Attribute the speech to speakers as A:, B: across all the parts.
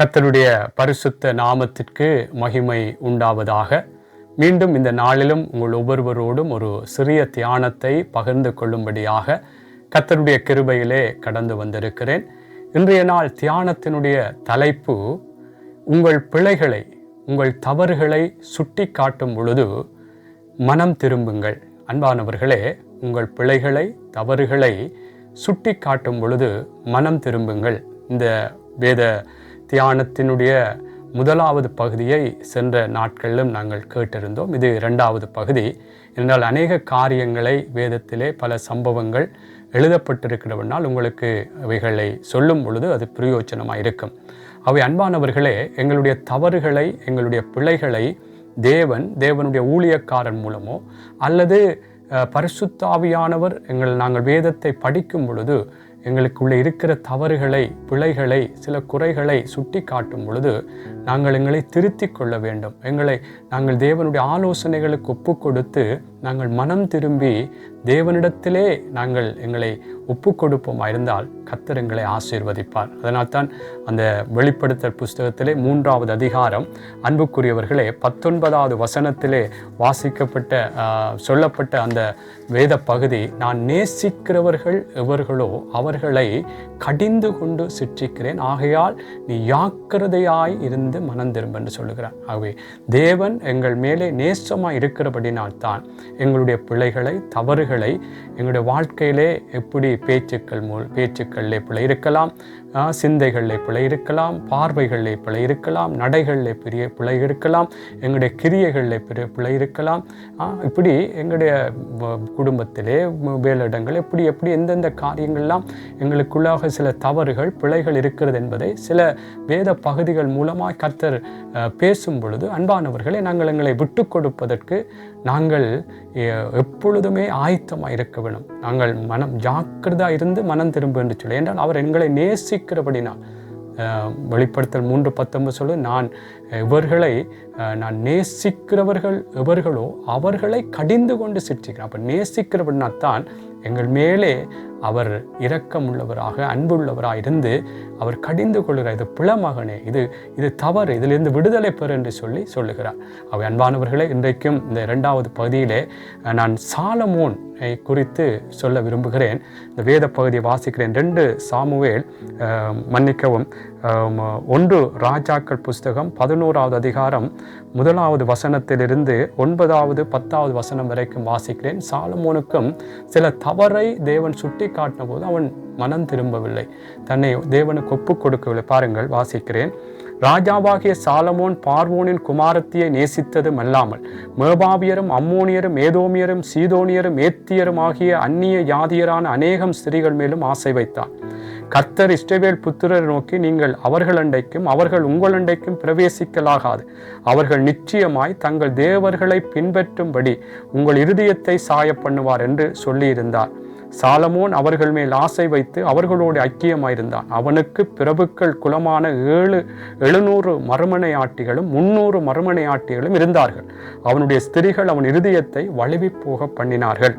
A: கத்தருடைய பரிசுத்த நாமத்திற்கு மகிமை உண்டாவதாக. மீண்டும் இந்த நாளிலும் உங்கள் ஒவ்வொருவரோடும் ஒரு சிறிய தியானத்தை பகிர்ந்து கொள்ளும்படியாக கத்தருடைய கிருபையிலே கடந்து வந்திருக்கிறேன். இன்றைய நாள் தியானத்தினுடைய தலைப்பு உங்கள் பிழைகளை உங்கள் தவறுகளை சுட்டி காட்டும் பொழுது மனம் திரும்புங்கள். அன்பானவர்களே உங்கள் பிழைகளை தவறுகளை சுட்டி காட்டும் பொழுது மனம் திரும்புங்கள். இந்த வேத தியானத்தினுடைய முதலாவது பகுதியை சென்ற நாட்களிலும் நாங்கள் கேட்டிருந்தோம். இது இரண்டாவது பகுதி. என்றால் அநேக காரியங்களை வேதத்திலே பல சம்பவங்கள் எழுதப்பட்டிருக்கிறவனால் உங்களுக்கு அவைகளை சொல்லும் பொழுது அது பிரயோஜனமாக இருக்கும். அவை அன்பானவர்களே எங்களுடைய தவறுகளை எங்களுடைய பிழைகளை தேவன் தேவனுடைய ஊழியக்காரன் மூலமோ அல்லது பரிசுத்தாவியானவர் எங்கள் நாங்கள் வேதத்தை படிக்கும் பொழுது எங்களுக்குள்ளே இருக்கிற தவறுகளை பிழைகளை சில குறைகளை சுட்டி காட்டும் பொழுது நாங்கள் எங்களை திருத்தி கொள்ள வேண்டும். எங்களை நாங்கள் தேவனுடைய ஆலோசனைகளுக்கு ஒப்பு கொடுத்து நாங்கள் மனம் திரும்பி தேவனிடத்திலே நாங்கள் எங்களை ஒப்பு கொடுப்போமா இருந்தால் கத்தர் எங்களை ஆசீர்வதிப்பார். அதனால்தான் அந்த வெளிப்படுத்தல் புஸ்தகத்திலே மூன்றாவது அதிகாரம் அன்புக்குரியவர்களே பத்தொன்பதாவது வசனத்திலே வாசிக்கப்பட்ட சொல்லப்பட்ட அந்த வேத பகுதி நான் நேசிக்கிறவர்கள் எவர்களோ அவர்களை கடிந்து கொண்டு சிற்றிக்கிறேன். ஆகையால் நீ யாக்கிரதையாய் இருந்து மனம் திரும்ப என்று சொல்லுகிறார். ஆகவே தேவன் எங்கள் மேலே நேசமாக இருக்கிறபடினால்தான் எங்களுடைய பிழைகளை தவறுகளை எங்களுடைய வாழ்க்கையிலே எப்படி பேச்சுக்கள் மூல் பேச்சுக்களில் பிழை இருக்கலாம் சிந்தைகளில் பிழை இருக்கலாம் பார்வைகளில் பிழை இருக்கலாம் நடைகளில் பெரிய பிழை இருக்கலாம் எங்களுடைய கிரியைகளில் பெரிய பிழை இருக்கலாம். இப்படி எங்களுடைய குடும்பத்திலே வேலிடங்கள் எப்படி எப்படி எந்தெந்த காரியங்கள்லாம் எங்களுக்குள்ளாக சில தவறுகள் பிழைகள் இருக்கிறது என்பதை சில வேத பகுதிகள் மூலமாக கர்த்தர் பேசும் பொழுது அன்பானவர்களை நாங்கள் எங்களை விட்டு கொடுப்பதற்கு நாங்கள் எப்பொழுதுமே ஆயத்தமாக இருக்க வேணும். நாங்கள் மனம் ஜாக்கிரதாக இருந்து மனம் திரும்ப என்று சொல்லி என்றால் அவர் எங்களை நேசி நேசிக்கிறபடினால் அஹ், வெளிப்படுத்தல் மூன்று பத்தொன்பது சொல்லு நான் இவர்களை அஹ், நான் நேசிக்கிறவர்கள் எவர்களோ அவர்களை கடிந்து கொண்டு சிற்றிக்கிறேன் அப்போ நேசிக்கிறபடினா தான் எங்கள் மேலே அவர் இரக்கமுள்ளவராக அன்புள்ளவராக இருந்து அவர் கடிந்து கொள்கிறார் இது பிளமகனே இது இது தவறு. இதிலிருந்து விடுதலை பெறு என்று சொல்லி சொல்லுகிறார். அவை அன்பானவர்களே இன்றைக்கும் இந்த இரண்டாவது பகுதியிலே நான் சாலமோன் குறித்து சொல்ல விரும்புகிறேன். இந்த வேத பகுதியை வாசிக்கிறேன். ரெண்டு சாமுவேல் மன்னிக்கவும் ஒன்று ராஜாக்கள் புஸ்தகம் பதினோராவது அதிகாரம் முதலாவது வசனத்திலிருந்து ஒன்பதாவது பத்தாவது வசனம் வரைக்கும் வாசிக்கிறேன். சாலமோனுக்கும் சில தவறை தேவன் சுட்டி காட்டின போது அவன் மனம் திரும்பவில்லை. தன்னை தேவனுக்கு ஒப்புக் கொடுக்கவில்லை. பாருங்கள் வாசிக்கிறேன். ராஜாவாகிய சாலமோன் பார்வோனின் குமாரத்தியை நேசித்ததும் அல்லாமல் மேபாவியரும் அம்மோனியரும் ஏதோமியரும் சீதோனியரும் ஏத்தியரும் ஆகிய அந்நிய யாதியரான அநேகம் ஸ்திரீகள் மேலும் ஆசை வைத்தான். கர்த்தர் இஸ்ரவேல் புத்திரரை நோக்கி நீங்கள் அவர்கள் அண்டைக்கும் அவர்கள் உங்கள் அண்டைக்கும் பிரவேசிக்கலாகாது. அவர்கள் நிச்சயமாய் தங்கள் தேவர்களை பின்பற்றும்படி உங்கள் இருதயத்தை சாய பண்ணுவார் என்று சொல்லியிருந்தார். சாலமோன் அவர்கள் மேல் ஆசை வைத்து அவர்களோடு ஐக்கியமாயிருந்தான். அவனுக்கு பிரபுக்கள் குலமான ஏழு எழுநூறு மறுமனையாட்டிகளும் முன்னூறு மறுமனையாட்டிகளும் இருந்தார்கள். அவனுடைய ஸ்திரிகள் அவன் இருதயத்தை வழுவி போக பண்ணினார்கள்.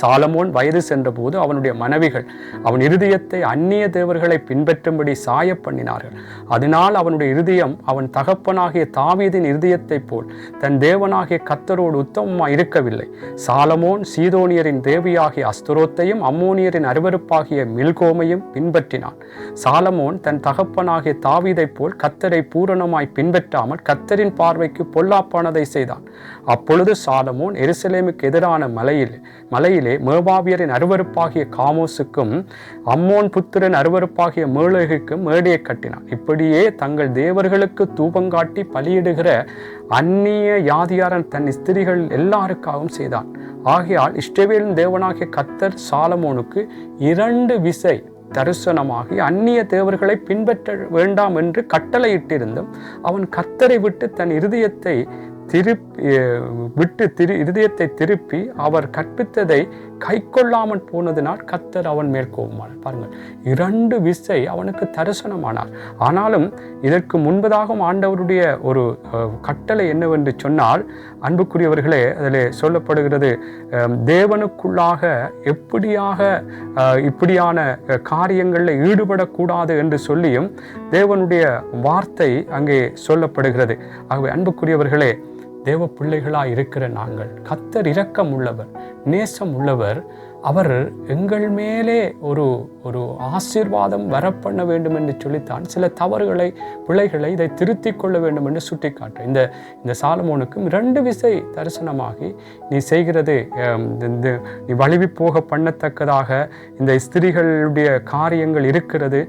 A: சாலமோன் வயது சென்றபோது அவனுடைய மனைவிகள் அவன் இருதயத்தை அந்நிய தேவர்களை பின்பற்றும்படி சாய பண்ணினார்கள். அதனால் அவனுடைய இருதயம் அவன் தகப்பனாகிய தாவீதின் இருதயத்தைப் போல் தன் தேவனாகிய கத்தரோடு உத்தமமாக இருக்கவில்லை. சாலமோன் சீதோனியரின் தேவியாகிய அஸ்துரோத்தையும் அம்மோனியரின் அருவருப்பாகிய மில்கோமையும் பின்பற்றினான். சாலமோன் தன் தகப்பனாகிய தாவீதைப் போல் கத்தரை பூரணமாய் பின்பற்றாமல் கத்தரின் பார்வைக்கு பொல்லாப்பானதை செய்தான். அப்பொழுது சாலமோன் எருசலேமுக்கு எதிரான மலையில் மலையிலே மேபாவியரின் அருவறுப்பாகிய காமோஸுக்கும் அம்மோன் புத்திரன் அருவறுப்பாகிய மேலகுக்கும் மேடையை கட்டினான். இப்படியே தங்கள் தேவர்களுக்கு தூபங்காட்டி பலியிடுகிற அந்நிய யாதியாரன் தன் ஸ்திரிகள் எல்லாருக்காகவும் செய்தான். ஆகையால் இஷ்டவேலின் தேவனாகிய கத்தர் சாலமோனுக்கு இரண்டு விசை தரிசனமாகி அந்நிய தேவர்களை பின்பற்ற வேண்டாம் என்று கட்டளையிட்டிருந்தும் அவன் கத்தரை விட்டு தன் இருதயத்தை திருப்பி விட்டு திரு இருதயத்தை திருப்பி அவர் கற்பித்ததை கை கொள்ளாமல் போனதினால் கத்தர் அவன் மேல் பாருங்கள் இரண்டு விசை அவனுக்கு தரிசனமானார். ஆனாலும் இதற்கு முன்பதாகவும் ஆண்டவருடைய ஒரு கட்டளை என்னவென்று சொன்னால் அன்புக்குரியவர்களே அதில் சொல்லப்படுகிறது தேவனுக்குள்ளாக எப்படியாக இப்படியான காரியங்களில் ஈடுபடக்கூடாது என்று சொல்லியும் தேவனுடைய வார்த்தை அங்கே சொல்லப்படுகிறது. ஆகவே அன்புக்குரியவர்களே தேவ பிள்ளைகளாக இருக்கிற நாங்கள். கத்தர் இரக்கம் உள்ளவர் நேசம் உள்ளவர் அவர் எங்கள் மேலே ஒரு ஒரு ஆசீர்வாதம் வரப்பண்ண வேண்டும் என்று சொல்லித்தான் சில தவறுகளை பிழைகளை இதை திருத்திக் கொள்ள வேண்டும் என்று சுட்டிக்காட்டு. இந்த இந்த சாலமோனுக்கும் இரண்டு விசை தரிசனமாகி நீ செய்கிறது இந்த நீ வழுவி போக பண்ணத்தக்கதாக இந்த ஸ்திரிகளுடைய காரியங்கள் இருக்கிறது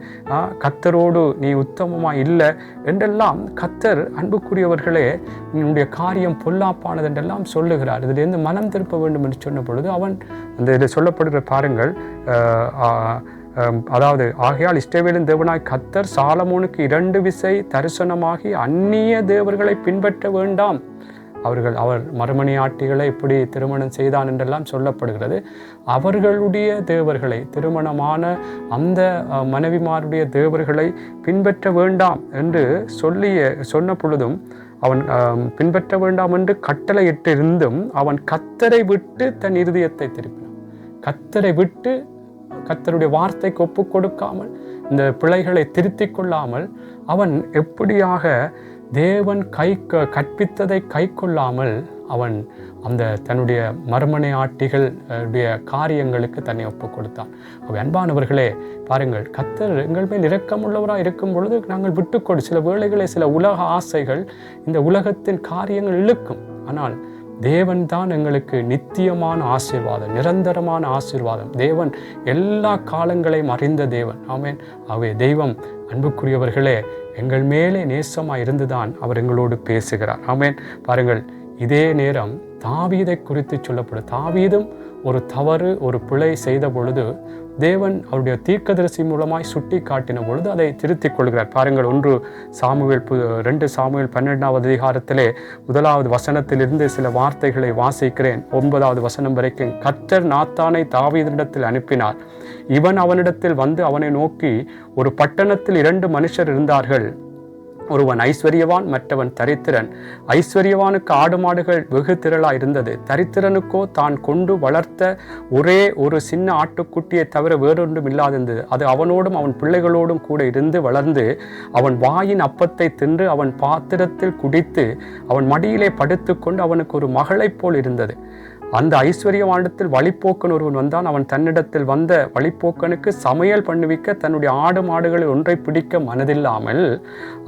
A: கத்தரோடு நீ உத்தமமாக இல்லை என்றெல்லாம் கத்தர் அன்புக்குரியவர்களே உன்னுடைய காரியம் பொல்லாப்பானது என்றெல்லாம் சொல்லுகிறார். இதிலிருந்து மனம் திருப்ப வேண்டும் என்று சொன்ன பொழுது அவன் அந்த இதில் சொல்லப்படுகிற பாருங்கள் அதாவது ஆகையால் இஷ்டவேலின் தேவனாய் கத்தர் சாலமோனுக்கு இரண்டு விசை தரிசனமாகி அந்நிய தேவர்களை பின்பற்ற வேண்டாம். அவர்கள் அவர் மறுமணியாட்டிகளை இப்படி திருமணம் செய்தான் என்றெல்லாம் சொல்லப்படுகிறது. அவர்களுடைய தேவர்களை திருமணமான அந்த மனைவிமாருடைய தேவர்களை பின்பற்ற வேண்டாம் என்று சொல்லிய சொன்ன பொழுதும் அவன் பின்பற்ற வேண்டாம் என்று கட்டளையிட்டிருந்தும் அவன் கத்தரை விட்டு தன் இருதயத்தை திருப்பினான். கத்தரை விட்டு கத்தருடைய வார்த்தைக்கு ஒப்பு கொடுக்காமல் இந்த பிழைகளை திருத்தி கொள்ளாமல் அவன் எப்படியாக தேவன் கை கற்பித்ததை கை கொள்ளாமல் அவன் அந்த தன்னுடைய மர்மனை ஆட்டிகள் உடைய காரியங்களுக்கு தன்னை ஒப்பு கொடுத்தான். அவை அன்பானவர்களே பாருங்கள் கத்தர் எங்கள் மேல் இரக்கமுள்ளவராக இருக்கும் பொழுது நாங்கள் விட்டுக்கொடு. சில வேளைகளை சில உலக ஆசைகள் இந்த உலகத்தின் காரியங்கள் இழுக்கும். ஆனால் தேவன் தான் எங்களுக்கு நித்தியமான ஆசீர்வாதம் நிரந்தரமான ஆசீர்வாதம். தேவன் எல்லா காலங்களையும் அறிந்த தேவன். ஆமேன். அவை தெய்வம் அன்புக்குரியவர்களே எங்கள் மேலே நேசமாக இருந்துதான் அவர் எங்களோடு பேசுகிறார். ஆமேன். பாருங்கள் இதே நேரம் தாவீதை குறித்து சொல்லப்படும். தாவீதும் ஒரு தவறு ஒரு பிழை செய்த பொழுது தேவன் அவருடைய தீர்க்கதரிசி மூலமாய் சுட்டி காட்டின பொழுது அதை திருத்திக் கொள்கிறார். பாருங்கள் ஒன்று சாமுவேல் ரெண்டு சாமுவேல் பன்னெண்டாவது அதிகாரத்திலே முதலாவது வசனத்திலிருந்து சில வார்த்தைகளை வாசிக்கிறேன். ஒன்பதாவது வசனம் வரைக்கும் கத்தர் நாத்தானை தாவீதனிடத்தில் அனுப்பினார். இவன் அவனிடத்தில் வந்து அவனை நோக்கி ஒரு பட்டணத்தில் இரண்டு மனுஷர் இருந்தார்கள். ஒருவன் ஐஸ்வர்யவான் மற்றவன் தரித்திரன். ஐஸ்வர்யவானுக்கு ஆடு மாடுகள் வெகு திரளா இருந்தது. தரித்திரனுக்கோ தான் கொண்டு வளர்த்த ஒரே ஒரு சின்ன ஆட்டுக்குட்டியை தவிர வேறொன்றும் இல்லாதிருந்தது. அது அவனோடும் அவன் பிள்ளைகளோடும் கூட இருந்து வளர்ந்து அவன் வாயின் அப்பத்தை தின்று அவன் பாத்திரத்தில் குடித்து அவன் மடியிலே படுத்துக்கொண்டு அவனுக்கு ஒரு மகளைப் போல் இருந்தது. அந்த ஐஸ்வர்யவானிடத்தில் வழிப்போக்கன் ஒருவன் வந்தான். அவன் தன்னிடத்தில் வந்த வழிப்போக்கனுக்கு சமையல் பண்ணுவிக்க தன்னுடைய ஆடு மாடுகளை ஒன்றை பிடிக்க மனதில்லாமல்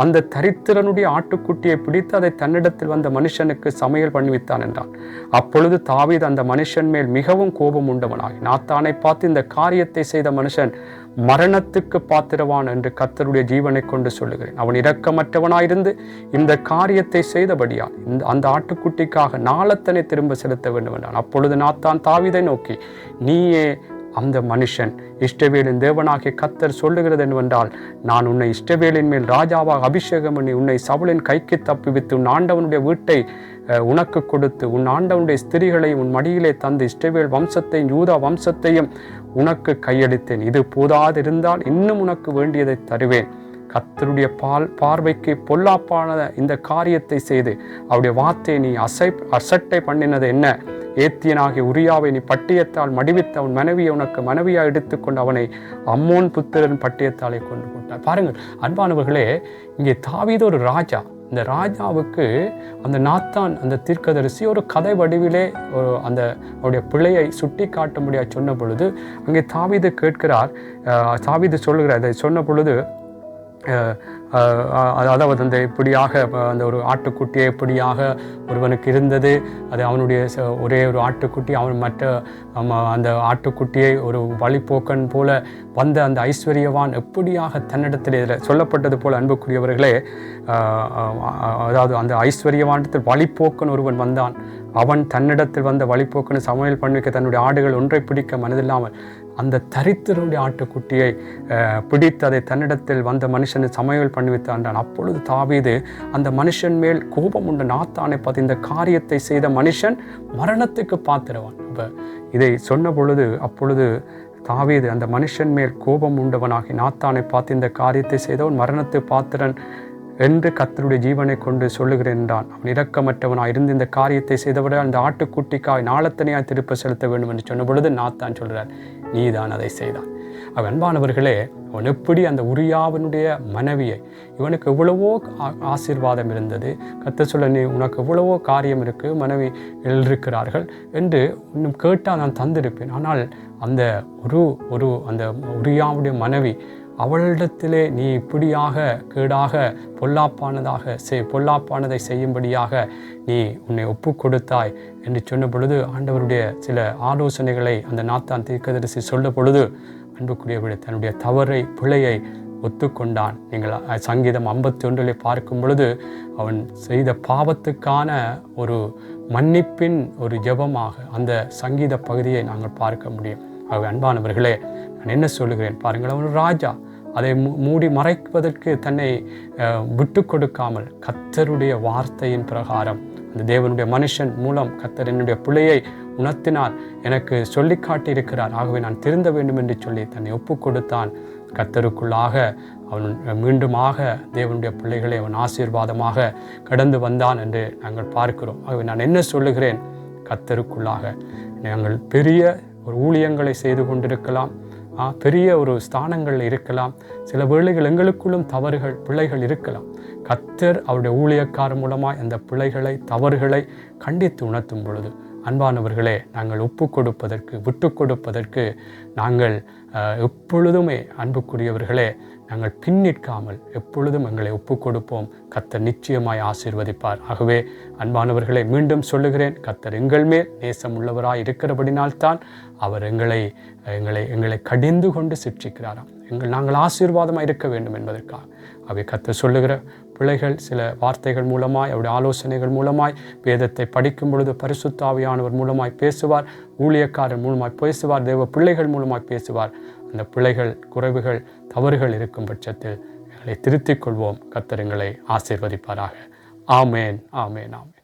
A: அந்த தரித்திரனுடைய ஆட்டுக்குட்டியை பிடித்து அதை தன்னிடத்தில் வந்த மனுஷனுக்கு சமையல் பண்ணுவித்தான் என்றான். அப்பொழுது தாவீது அந்த மனுஷன் மேல் மிகவும் கோபம் உண்டவனாகி நாத்தானை பார்த்து இந்த காரியத்தை செய்த மனுஷன் மரணத்துக்கு பாத்திரவான் என்று கர்த்தருடைய ஜீவனை கொண்டு சொல்லுகிறேன். அவன் இரக்கமற்றவனாயிருந்து இந்த காரியத்தை செய்தபடியால் இந்த அந்த ஆட்டுக்குட்டிக்காக நாளத்தனை திரும்ப செலுத்த வேண்டும் என்றான் அப்பொழுது நாத்தான் தாவிதை நோக்கி நீயே அந்த மனுஷன் இஷ்டவேலின் தேவனாகிய கத்தர் சொல்லுகிறது என்னவென்றால் நான் உன்னை இஷ்டவேலின் மேல் ராஜாவாக அபிஷேகம் பண்ணி உன்னை சவுளின் கைக்கு தப்புவித்து உன் ஆண்டவனுடைய வீட்டை உனக்கு கொடுத்து உன் ஆண்டவனுடைய ஸ்திரிகளை உன் மடியிலே தந்து இஷ்டவேல் வம்சத்தையும் யூதா வம்சத்தையும் உனக்கு கையளித்தேன். இது போதாதிருந்தால் இன்னும் உனக்கு வேண்டியதை தருவேன். கத்தருடைய பால் பார்வைக்கு பொல்லாப்பான இந்த காரியத்தை செய்து அவருடைய வார்த்தையை நீ அசை அசட்டை பண்ணினது என்ன? ஏத்தியனாகிய உரியாவை நீ பட்டியத்தால் மடிவித்து அவன் மனைவியை உனக்கு மனைவியாக எடுத்துக்கொண்டு அவனை அம்மோன் புத்திரன் பட்டியத்தாலே கொண்டு போட்டார் பாருங்கள் அன்பானவர்களே இங்கே தாவீது ஒரு ராஜா. இந்த ராஜாவுக்கு அந்த நாத்தான் அந்த தீர்க்கதரிசி ஒரு கதை வடிவிலே ஒரு அந்த அவருடைய பிழையை சுட்டி காட்டும்படியாக சொன்ன பொழுது அங்கே தாவீது கேட்கிறார் அஹ், தாவீது சொல்லுகிறார் இதை சொன்ன பொழுது அதாவது அந்த இப்படியாக அந்த ஒரு ஆட்டுக்குட்டியை இப்படியாக ஒருவனுக்கு இருந்தது. அது அவனுடைய ஒரே ஒரு ஆட்டுக்குட்டி அவன் மற்ற அந்த ஆட்டுக்குட்டியை ஒரு வழிப்போக்கன் போல வந்த அந்த ஐஸ்வர்யவான் எப்படியாக தன்னிடத்தில் இதில் சொல்லப்பட்டது போல் அன்புக்குரியவர்களே அதாவது அந்த ஐஸ்வர்யவானத்தில் வழிப்போக்கன் ஒருவன் வந்தான். அவன் தன்னிடத்தில் வந்த வழிப்போக்கனை சமையல் பண்ணிக்க தன்னுடைய ஆடுகள் ஒன்றை பிடிக்க மனதில்லாமல் அந்த தரித்திரனுடைய ஆட்டுக்குட்டியை பிடித்து அதை தன்னிடத்தில் வந்த மனுஷனை சமையல் பண்ணி வைத்தான் அப்பொழுது தாவீது அந்த மனுஷன் மேல் கோபம் உண்டு. நாத்தானை பார்த்து இந்த காரியத்தை செய்த மனுஷன் மரணத்துக்கு பாத்திரவான். இப்போ இதை சொன்ன பொழுது அப்பொழுது தாவீது அந்த மனுஷன் மேல் கோபம் உண்டவனாகி நாத்தானை பார்த்து இந்த காரியத்தை செய்தவன் மரணத்து பாத்திரன் என்று கத்தருடைய ஜீவனை கொண்டு சொல்லுகிறேன் என்றான். அவன் இரக்கமற்றவனாய் இருந்து இந்த காரியத்தை செய்தவரை அந்த ஆட்டுக்குட்டிக்காய் நாளத்தனையாய் திருப்ப செலுத்த வேண்டும் என்று சொன்ன பொழுது நாத்தான் சொல்கிறார் நீதான் அதை செய்தான். அவன் அன்பானவர்களே அவன் எப்படி அந்த உரியாவனுடைய மனைவியை இவனுக்கு எவ்வளவோ ஆசீர்வாதம் இருந்தது. கத்த சொல்ல நீ உனக்கு எவ்வளவோ காரியம் இருக்கு மனைவி இருக்கிறார்கள் என்று இன்னும் கேட்டால் நான் தந்திருப்பேன். ஆனால் அந்த ஒரு ஒரு அந்த உரியாவுடைய மனைவி அவளிடத்திலே நீ இப்படியாக கேடாக பொல்லாப்பானதாக செய் பொல்லாப்பானதை செய்யும்படியாக நீ உன்னை ஒப்பு கொடுத்தாய் என்று சொன்ன பொழுது ஆண்டவருடைய சில ஆலோசனைகளை அந்த நாத்தான் தீர்க்கதரிசி சொல்ல பொழுது அன்புக்குரியவர்கள் தன்னுடைய தவறை பிழையை ஒத்துக்கொண்டான். நீங்கள் சங்கீதம் ஐம்பத்தி ஒன்றிலே பார்க்கும் பொழுது அவன் செய்த பாவத்துக்கான ஒரு மன்னிப்பின் ஒரு ஜெபமாக அந்த சங்கீத பகுதியை நாங்கள் பார்க்க முடியும். ஆகவே அன்பானவர்களே நான் என்ன சொல்லுகிறேன் பாருங்கள். அவன் ராஜா. அதை மூ- மூடி மறைப்பதற்கு தன்னை விட்டு கொடுக்காமல் கத்தருடைய வார்த்தையின் பிரகாரம் அந்த தேவனுடைய மனுஷன் மூலம் கத்தர் என்னுடைய பிள்ளையை உணர்த்தினார் எனக்கு சொல்லி காட்டியிருக்கிறார். ஆகவே நான் திருந்த வேண்டும் என்று சொல்லி தன்னை ஒப்பு கொடுத்தான். கத்தருக்குள்ளாக அவன் மீண்டுமாக தேவனுடைய பிள்ளைகளை அவன் ஆசீர்வாதமாக கடந்து வந்தான் என்று நாங்கள் பார்க்கிறோம். ஆகவே நான் என்ன சொல்லுகிறேன்? கத்தருக்குள்ளாக. நாங்கள் பெரிய ஒரு ஊழியங்களை செய்து கொண்டிருக்கலாம். பெரிய ஒரு ஸ்தானங்கள் இருக்கலாம். சில வேளைகள் எங்களுக்குள்ளும் தவறுகள் பிழைகள் இருக்கலாம். கத்தர் அவருடைய ஊழியக்கார மூலமாக அந்த பிழைகளை தவறுகளை கண்டித்து உணர்த்தும் பொழுது அன்பானவர்களே நாங்கள் ஒப்பு கொடுப்பதற்கு விட்டு கொடுப்பதற்கு நாங்கள் எப்பொழுதுமே அன்புக்குரியவர்களே நாங்கள் பின்னிற்காமல் எப்பொழுதும் எங்களை ஒப்பு கொடுப்போம். கத்தர் நிச்சயமாய் ஆசீர்வதிப்பார். ஆகவே அன்பானவர்களை மீண்டும் சொல்லுகிறேன் கத்தர் எங்கள் மேல் நேசம் உள்ளவராய் இருக்கிறபடினால்தான் அவர் எங்களை எங்களை எங்களை கடிந்து கொண்டு சிற்றிக்கிறாராம் எங்கள் நாங்கள் ஆசீர்வாதமாக இருக்க வேண்டும் என்பதற்காக. அவை கற்று சொல்லுகிற பிள்ளைகள் சில வார்த்தைகள் மூலமாய் அவருடைய ஆலோசனைகள் மூலமாய் வேதத்தை படிக்கும் பொழுது பரிசுத்தாவியானவர் மூலமாய் பேசுவார் ஊழியக்காரர் மூலமாய் பேசுவார் தேவ பிள்ளைகள் மூலமாய் பேசுவார். அந்த பிள்ளைகள் குறைவுகள் தவறுகள் இருக்கும் பட்சத்தில் எங்களை திருத்திக் கொள்வோம். கத்தர் எங்களை ஆசீர்வதிப்பாராக. ஆமேன் ஆமேன் ஆமேன்.